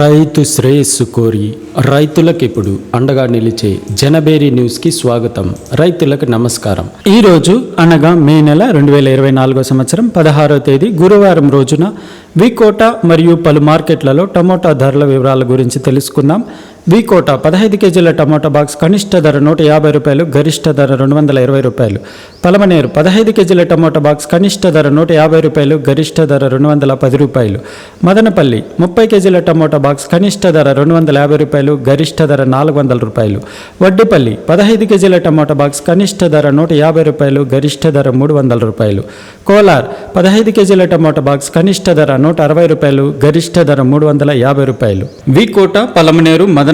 రైతు శ్రేయస్సు కోరి రైతులకు ఇప్పుడు అండగా నిలిచే జనబేరి న్యూస్కి స్వాగతం. రైతులకు నమస్కారం. ఈ రోజు అనగా మే నెల రెండు వేల ఇరవై నాలుగో సంవత్సరం పదహారో తేదీ గురువారం రోజున వికోట మరియు పలు మార్కెట్లలో టమోటా ధరల వివరాల గురించి తెలుసుకుందాం. వికోట పదహైదు కేజీల టమోటా బాక్స్ కనిష్ట ధర నూట యాభై రూపాయలు గరిష్ట ధర రెండు వందల ఇరవై రూపాయలు. పలమనేరు పదహైదు కేజీల టమోటా బాక్స్ కనిష్ట ధర నూట యాభై రూపాయలు గరిష్ట ధర రెండు వందల పది రూపాయలు. మదనపల్లి ముప్పై కేజీల టమోటా బాక్స్ కనిష్ట ధర రెండు వందల యాభై రూపాయలు గరిష్ట ధర నాలుగు వందల రూపాయలు. వడ్డిపల్లి పదహైదు కేజీల టమోటా బాక్స్ కనిష్ట ధర నూట యాభై రూపాయలు గరిష్ట ధర మూడు వందల రూపాయలు. కోలార్ పదహైదు కేజీల టమోటా బాక్స్ కనిష్ట ధర నూట అరవై రూపాయలు గరిష్ట ధర మూడు వందల యాభై రూపాయలు. వికోట పలమనేరు మదన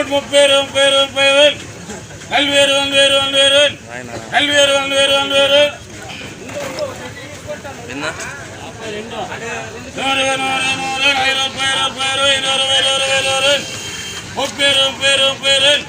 నూట ముప్పై ముప్పై ముప్పై వేలు నలభై వేలు వంద వేలు వంద వేలు నలభై వేలు వంద వేలు వంద వేలు నూరు నూరు నూరు ఇరవై ఇరవై ముప్పై ముప్పై ముప్పై వేలు